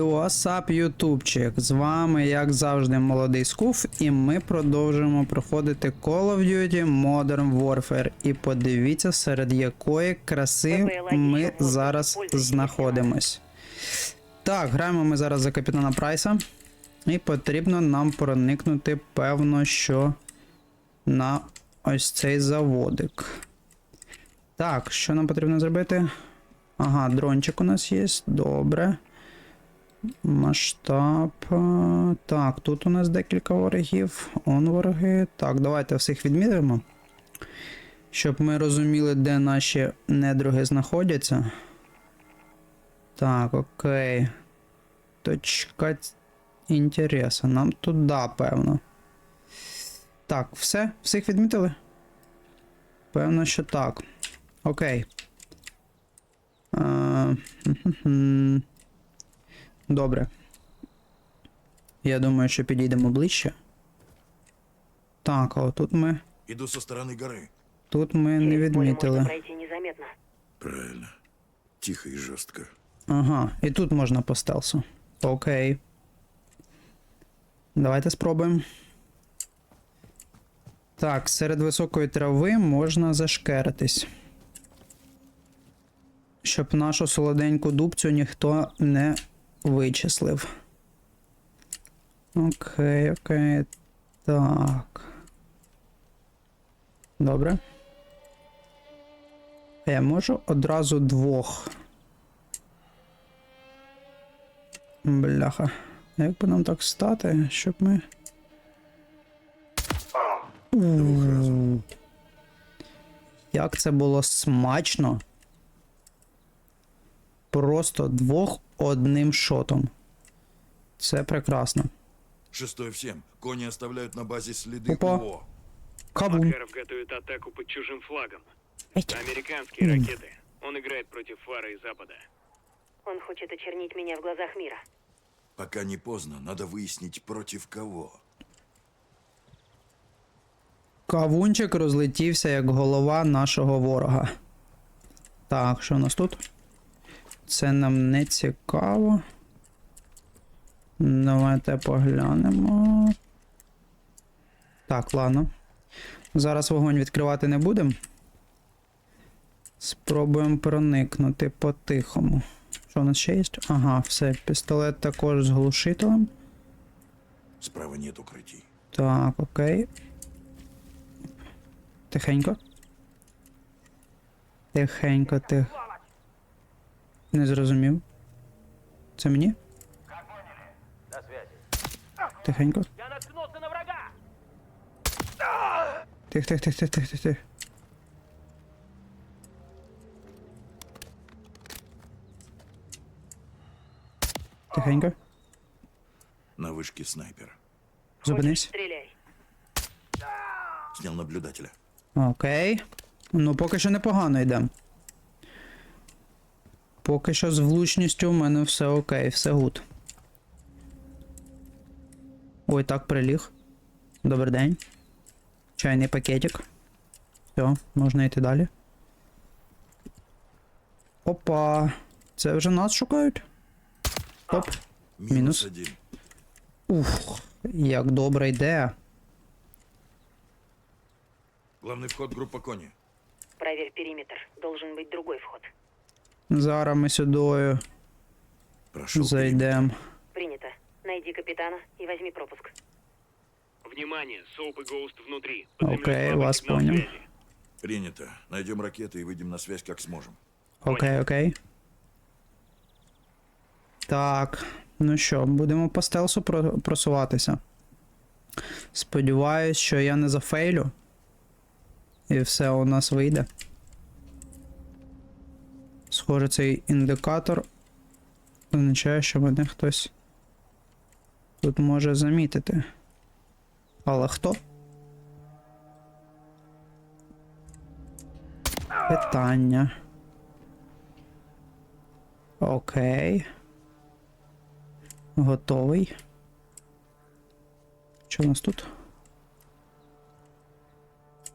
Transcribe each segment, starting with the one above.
Васап, ютубчик! З вами, як завжди, молодий скуф, і ми продовжуємо проходити Call of Duty Modern Warfare. І подивіться, серед якої краси ми зараз знаходимось. Так, граємо ми зараз за капітана Прайса. І потрібно нам проникнути, певно, що на ось цей заводик. Так, що нам потрібно зробити? Ага, дрончик у нас є. Добре. Масштаб. е, Так, тут у нас декілька ворогів. Он вороги. Так, давайте всіх відміримо. Щоб ми розуміли, де наші недруги знаходяться. Так, окей. Точка інтересу. Нам туди, певно. Так, все? Всіх відмітили? Певно, що так. Окей. Е, хм-хм-хм. Добре. Я думаю, що підійдемо ближче. Так, а тут ми. Иду со стороны горы. Тут ми не відмітили. Правильно. Тихо и жестко. Ага, і тут можна по стелсу. Окей. Давайте спробуємо. Так, серед високої трави можна зашкеритись. Щоб нашу солоденьку дубцю ніхто не вичислив. Окей, окей. Так. Добре. Я можу одразу двох. Бляха. Як би нам так стати, щоб ми. Як це було смачно. Просто двох одним шотом. Це прекрасно. Шестой всем. Кони оставляют на базе следы Опа. ПВО. Кабум. Макаров готовит атаку под чужим флагом. Эть. Американские ракеты. Он играет против фары и Запада. Он хочет очернить меня в глазах мира. Пока не поздно, надо выяснить, против кого. Кавунчик розлетівся як голова нашого ворога. Так, що у нас тут? Це нам не цікаво. Давайте поглянемо. Так, ладно. Зараз вогонь відкривати не будемо. Спробуємо проникнути по-тихому. Що у нас ще є? Ага, все. Пістолет також з глушителем. Справа нет укрытий. Так, окей. Тихенько. Тихенько, тих. Не зрозумів. Це мені? Тихенько. Я наткнулся на врага! Тих, тих, тих, тих, тих, тих, тих. Тихенько. На вышке снайпер. Зупинись. Стреляй. Снял наблюдателя. Окей. Ну, поки що непогано йдемо. Поки що з влучністю в мене все окей, все гуд. Ой, так приліг. Добрий день. Чайний пакетик. Все, можна йти далі. Опа. Це вже нас шукають? Оп. Минус, Минус. Ух, як добре йде. Главный вход группа кони. Проверь периметр. Должен быть другой вход. Зараз ми сюди Прошел. зайдемо. Принято. Найди капитана и возьми пропуск. Внимание, Соуп и Гоуст внутри. Окей, Под землей слабый вас сигнал понял. связи. Принято. Найдем ракеты и выйдем на связь как сможем. Окей, окей. Так, ну що, будемо по стелсу про- просуватися. Сподіваюсь, що я не зафейлю. І все у нас вийде. Схоже, цей індикатор означає, що мене хтось тут може замітити. Але хто? Питання. Окей. Готовий. Що у нас тут?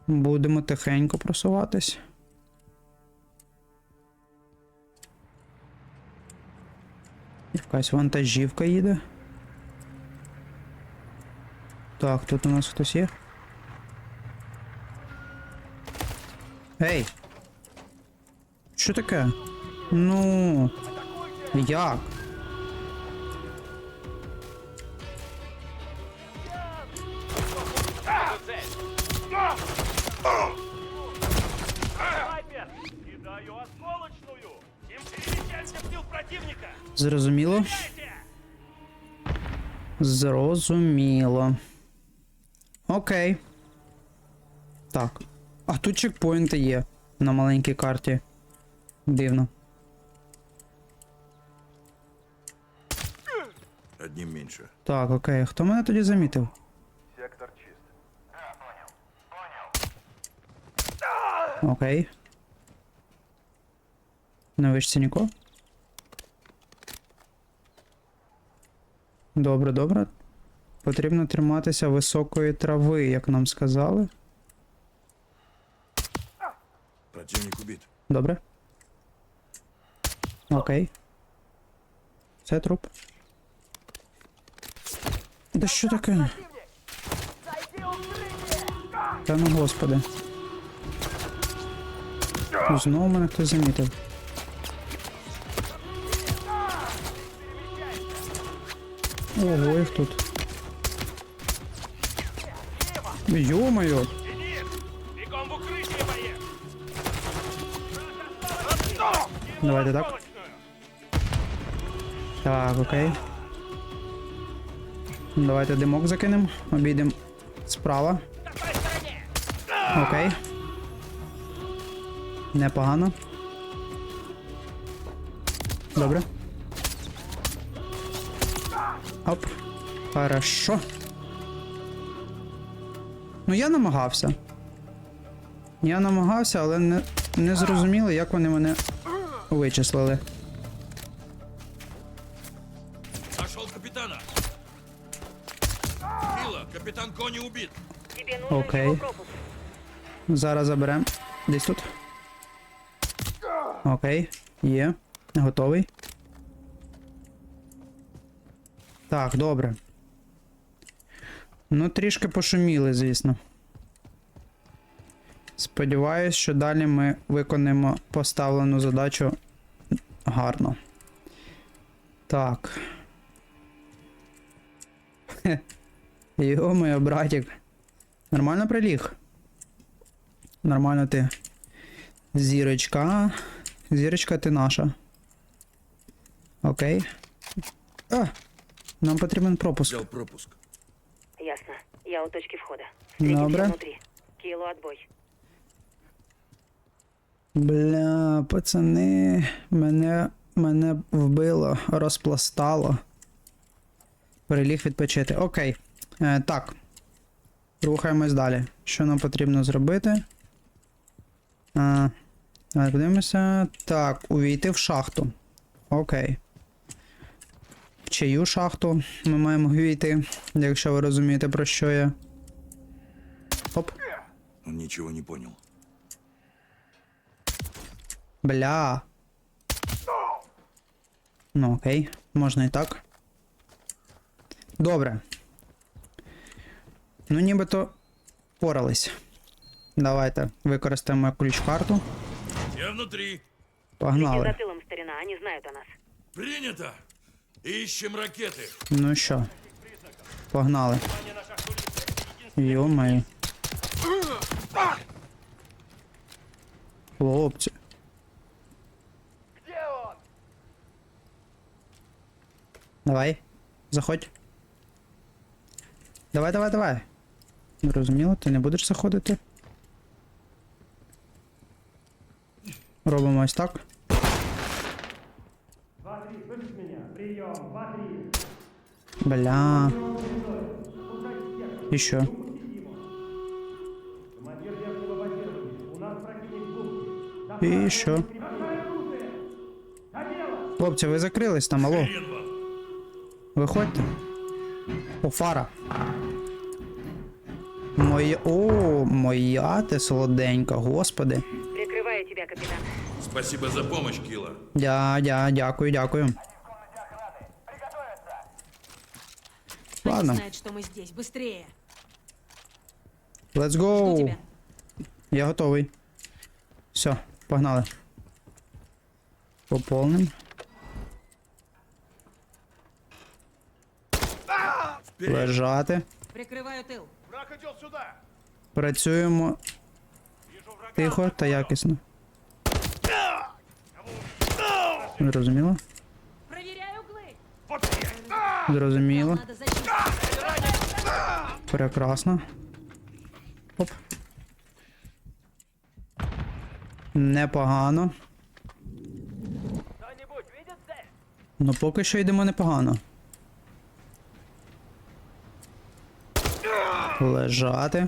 Будемо тихенько просуватись. Якась вантажівка їде. Так, тут у нас хтось є. Ей! Що таке? Ну. Як? Зрозуміло? Зрозуміло. Окей. Так. А тут чекпоінти є на маленькій карті. Дивно. Одним меньше. Так, окей. Хто мене тоді замітив? Сектор чист. Понял. Понял. Окей. На вишці нікого? Добре, добре. Потрібно триматися високої трави, як нам сказали. Противник убит. Добре. Окей. Це труп. Да що таке? Та ну господи. Знову мене хтось замітив. Ого, їх тут. Ё-моё! Денис! Бегом в укрытие, боец! Давайте так. Осколочную! Так, окей. Давайте димок закинемо. Обійдемо справа. На той стороне! Окей. Непогано. Добре. Оп. Хорошо. Ну я намагався. Я намагався, але не, не зрозуміло, як вони мене вичислили. Нашел капитана. Мила, капитан Кони убит. Окей. Зараз заберемо. Десь тут. Окей. Є. Готовий. Так, добре. Ну, трішки пошуміли, звісно. Сподіваюсь, що далі ми виконаємо поставлену задачу гарно. Так. Хе. Йо-моє, братик. Нормально приліг. Нормально ти. Зірочка. Зірочка ти наша. Окей. А! Нам потрібен пропуск. Взял пропуск. Ясно. Я у точки входа. Встретимся Добре. внутри. Килу отбой. Бля, пацани, мене, мене вбило, розпластало. Переліг відпочити. Окей. Е, так. Рухаємось далі. Що нам потрібно зробити? А, давай подивимося. Так, увійти в шахту. Окей. Чию шахту ми маємо увійти, якщо ви розумієте, про що я. Оп. Он ничего не понял. Бля. Ну, окей, можна і так. Добре. Ну, нібито порались. Давайте використаємо ключ-карту. Я внутри. Следи Погнали. за тылом, старина. Они знают о нас. Принято. Ищем ракеты. Ну що? Погнали. Йо-моє. Хлопці. Где он? Давай. Заходь. Давай, давай, давай. Зрозуміло, ти не будеш заходити. Робимо ось так. Бля. Що? І що? Хлопці, ви закрились там, алло. Виходьте. О, фара. Моя. О, моя ти солоденька, господи. Прикрываю тебя, капитан. Спасибо за помощь, Кила. Дя, дя, дякую, дякую. Гарно. знает, что мы здесь. Быстрее. Let's Жду go. тебя. Я готовий. Все, погнали. Поповним. Лежати. Прикрываю тыл. Враг идет сюда! Працюємо Вижу врага! тихо та якісно. Зрозуміло? Проверяю углы. Вот здесь! Зрозуміло. Надо зачистить. Прекрасно. Оп. Непогано. Ну поки що йдемо непогано. Лежати.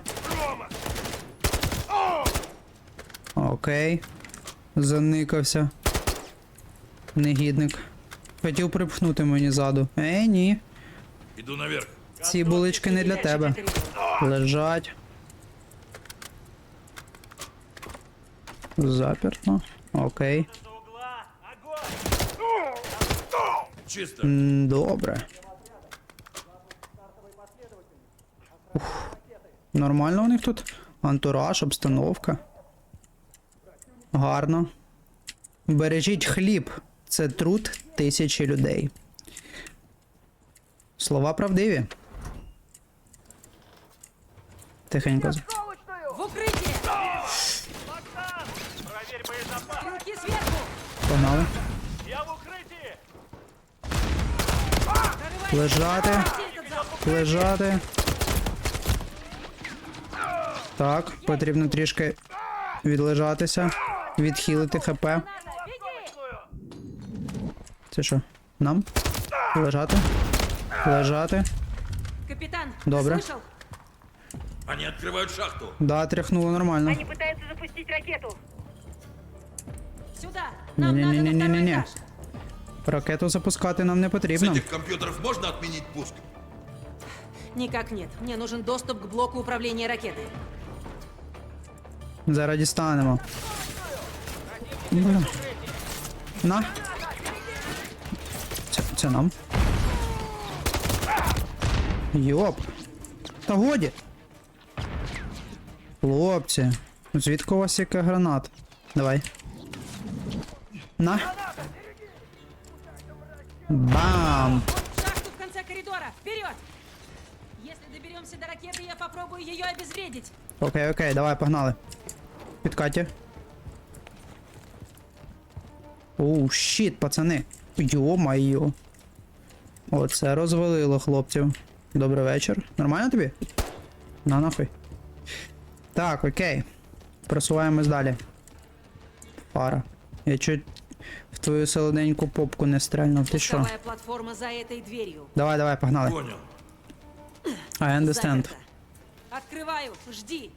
Окей. Заникався. Негідник. Хотів припхнути мені ззаду. Ей, ні. Иду наверх. Ці булички не для тебе. Лежать. Заперто. Окей. Чисто. Добре. Ух. Нормально у них тут. Антураж, обстановка. Гарно. Бережіть хліб. Це труд тисячі людей. Слова правдиві Тихенько. з- В укрытие. Богдан! Проверь боезапас! Руки сверху. Погнали. Я в укрытии! Прорывайся. Лежати. Пройти этот зал. Лежати. Так, потрібно трішки відлежатися, відхилити ХП. Надо. Беги. Це що? Нам? Лежати. Лежати. Капитан, Добре. слышал? Они открывают шахту. Да, тряхнуло нормально. Они пытаются запустить ракету. Сюда. Нам надо на второй Не-не-не-не-не. этаж. Ракету запускати нам не С потрібно. этих компьютеров можно отменить пуск? Никак нет. Мне нужен доступ к блоку управления ракетой. Зараз дістанемо. Бля. На. Це, це нам. Йоп. Та годі. Хлопці. Звідки у вас яка гранат? Давай. На. Бам! Шахту в конце коридора. Вперед! Если доберемся до ракеты, я попробую ее обезвредить. Окей, окей, давай, погнали. Підкаті. Оу, щіт, пацани. Йо-майо. Оце розвалило хлопців. Добрий вечір. Нормально тобі? На нахуй. Так, окей. Просуваємось далі. Пара. Я чуть в твою солоденьку попку не стрельнув. Ти що? Пусковая платформа за этой дверью. Давай, давай, погнали. Понял. I understand. Заперто. Открываю. Жди.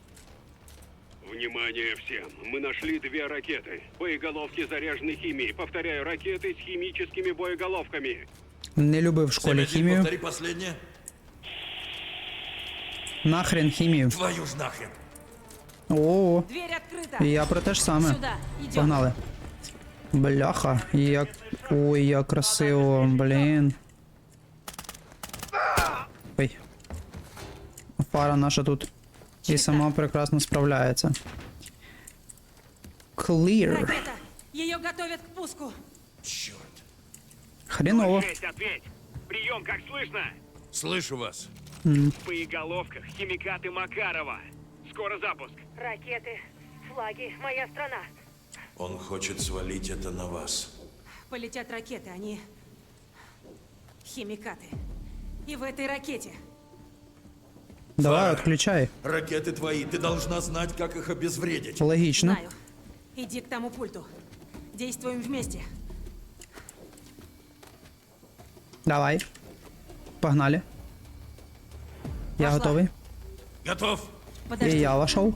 Внимание всем! Мы нашли две ракеты. Боеголовки заряжены химией. Повторяю, ракеты с химическими боеголовками. Не любив в школі 7-1, хімію. повтори последнее. Нахрен хімію. Твою ж нахрен. О, Дверь открыта. і я про те ж саме. Сюда. Идем. Погнали. Бляха, як. Ой, як красиво, блін. Ой. Пара наша тут і Чисто. сама прекрасно справляється. Clear. Ракета. Ее готовят к пуску. Черт. Хреново. Есть, ответь! Прием, как слышно? Слышу вас. В боеголовках химикаты Макарова. Скоро запуск. Ракеты, флаги, моя страна. Он хочет свалить это на вас. Полетят ракеты, они... Химикаты. И в этой ракете. Давай, Фара. відключай. Ракеты твои, ты должна знать, как их обезвредить. Логічно. Знаю. Иди к тому пульту. Действуем вместе. Давай. Погнали. Я Пошла. готовий. Готов. І Подожди. я вошов.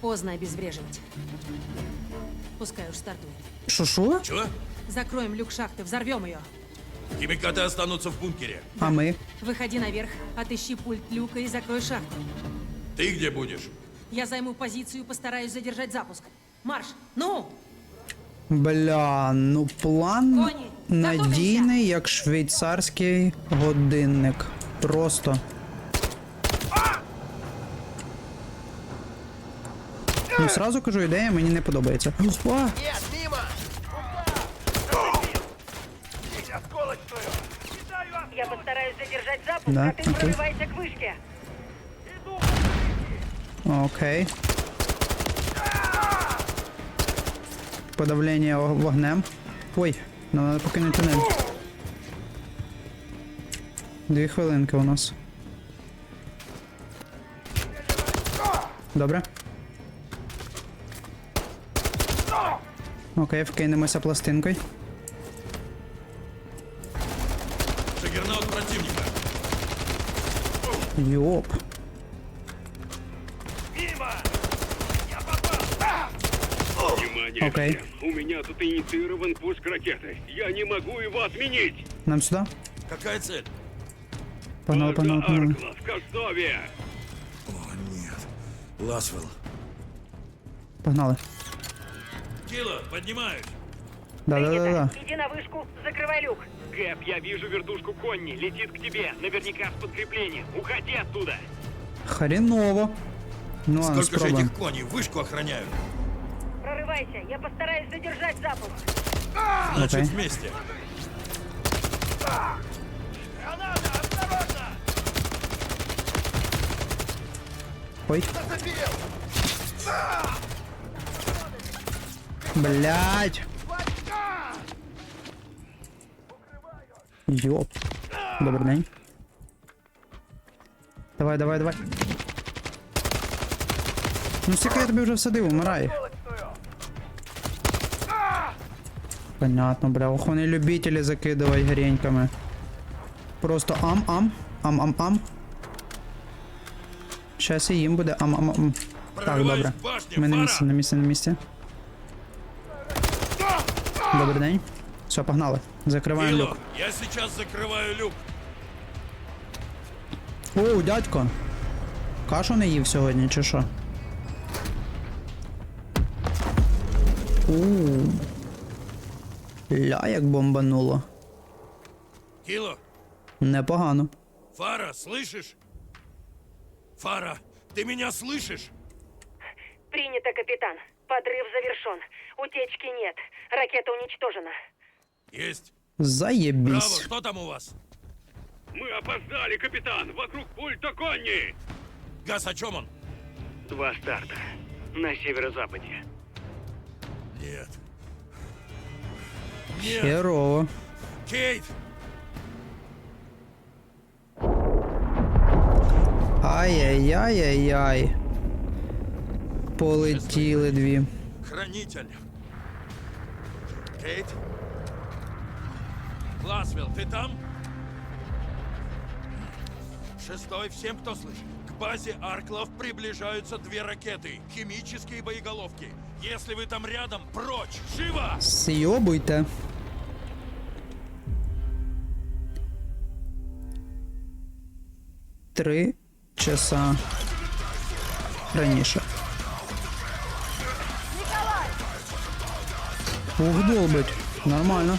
Поздно обезвреживать. Пускай уж стартует. Шо шо? Чего? Закроем люк шахты, взорвем ее. Химикаты останутся в бункере. А ми? Выходи наверх, отыщи пульт люка и закрой шахту. Ты где будешь? Я займу позицию и постараюсь задержать запуск. Марш! Ну! Бля, ну план Коні, надійний, як швейцарський годинник. Просто. Ну, сразу кажу, ідея мені не подобається. А, Осколочную! Кидаю Я осколочную! постараюсь задержать запуск, Да, а ты окей. прорывайся к вышке. Иду! окей. Подавлення о- вогнем. Ой, нам треба покинути тунель. Дві хвилинки у нас. Добре. Окей, вкинемося пластинкою. Джаггернаут противника. Йоп. Мимо! Я попал! Внимание Окей. всем. У меня тут инициирован пуск ракеты. Я не могу его отменить. Нам сюди? Какая цель? Погнали, погнали, погнали. Аркла в Костове. О, нет. Ласвелл. Погнали. Кило, поднимаюсь. Да-да-да-да. Иди на вышку, закрывай люк. Кэп, я вижу вертушку Конни. Летит к тебе. Наверняка с подкреплением. Уходи оттуда. Хреново. Ну ладно, Сколько же спробуем. этих коней вышку охраняют? Прорывайся, я постараюсь задержать запуск. Значит, Окей. вместе. Граната! Осторожно! Ой. Блять. Йоп. Добрий день. Давай, давай, давай. Ну скільки я тобі вже всадив, умирай. Понятно, бля. Ох, вони любителі закидувати греньками. Просто ам-ам. Ам-ам-ам. Щас і їм буде ам-ам-ам. Так, добре. Ми на місці, на місці, на місці. Добрий день. Все, погнали. Закриваємо Кило, люк. я сейчас закрываю люк. Оу, дядько. Кашу не їв сьогодні, чи що? Ууу. Ля, як бомбануло. Кило, Непогано. Фара, слышишь? Фара, ты меня слышишь? Принято, капитан. Подрыв завершен. Утечки нет. Ракета уничтожена. Есть. Тобто Браво, что там у вас? Мы опоздали, капитан. Вокруг пульта Конни. Газ, о чем он? Два старта. На северо-западе. Нет. Нет, Херово. Кейт! Ай-яй-яй-яй-яй Полетіли дві. Хранитель. Кейт? Ласвелл, ты там? Шестой, всем, кто слышит. К базе Арклов приближаются две ракеты. Химические боеголовки. Если вы там рядом, прочь! Живо! Сйобуйте. Три часа раніше. Ух, долбить. Нормально.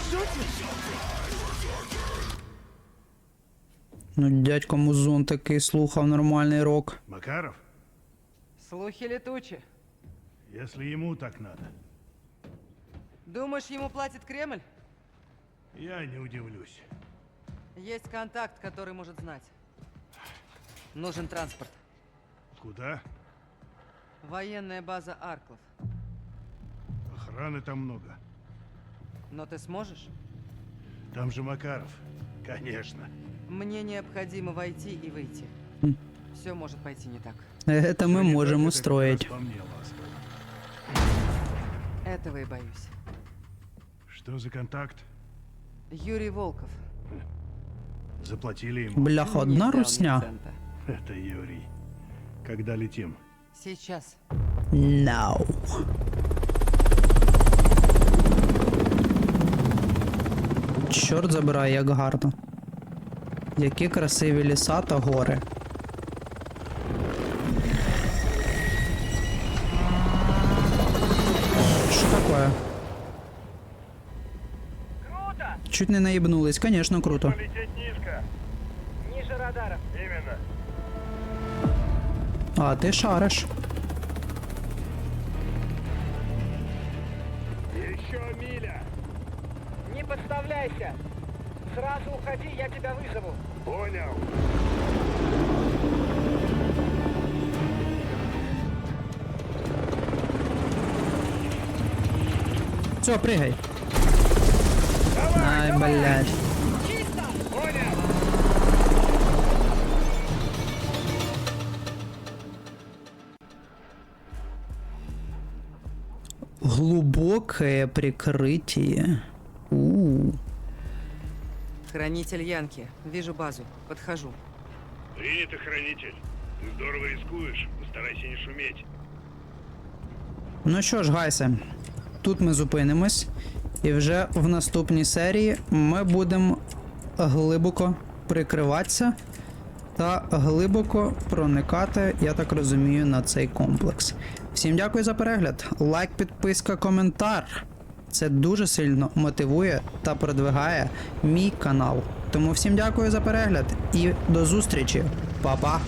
Ну, дядько Музон такий слухав нормальний рок. Макаров, Слухи летучи. если ему так надо, Думаешь, ему платит Кремль? я не удивлюсь. Есть контакт, который может знать. Нужен транспорт. Куда? Военная база Арклов. Охраны там много. Но ты сможешь? Там же Макаров. Конечно. Мне необходимо войти и выйти. Все может пойти не так. Это мы можем устроить. мне. Этого и боюсь. Что за контакт? Юрий Волков. Заплатили ему. Бляха, одна русня. Это Юрий. Когда летим? Сейчас. Now. Чорт забирає, як гарно. Які красиві ліса та гори. Що таке? чуть не наїбнулись, звісно, круто. Ниже радара. Именно. А, ти шариш. Еще миля. Не подставляйся! Сразу уходи, я тебя вызову. Понял. Все, пригай. Ай, блядь. Глубокое прикрытие. У, Хранитель Янки. Вижу базу. Подхожу. Принято, хранитель. Ты здорово рискуешь. Постарайся не шуметь. Ну що ж, гайсе, тут ми зупинимось, і вже в наступній серії ми будемо глибоко прикриватися та глибоко проникати, я так розумію, на цей комплекс. Всім дякую за перегляд. Лайк, підписка, коментар. Це дуже сильно мотивує та продвигає мій канал. Тому всім дякую за перегляд і до зустрічі. Па-па!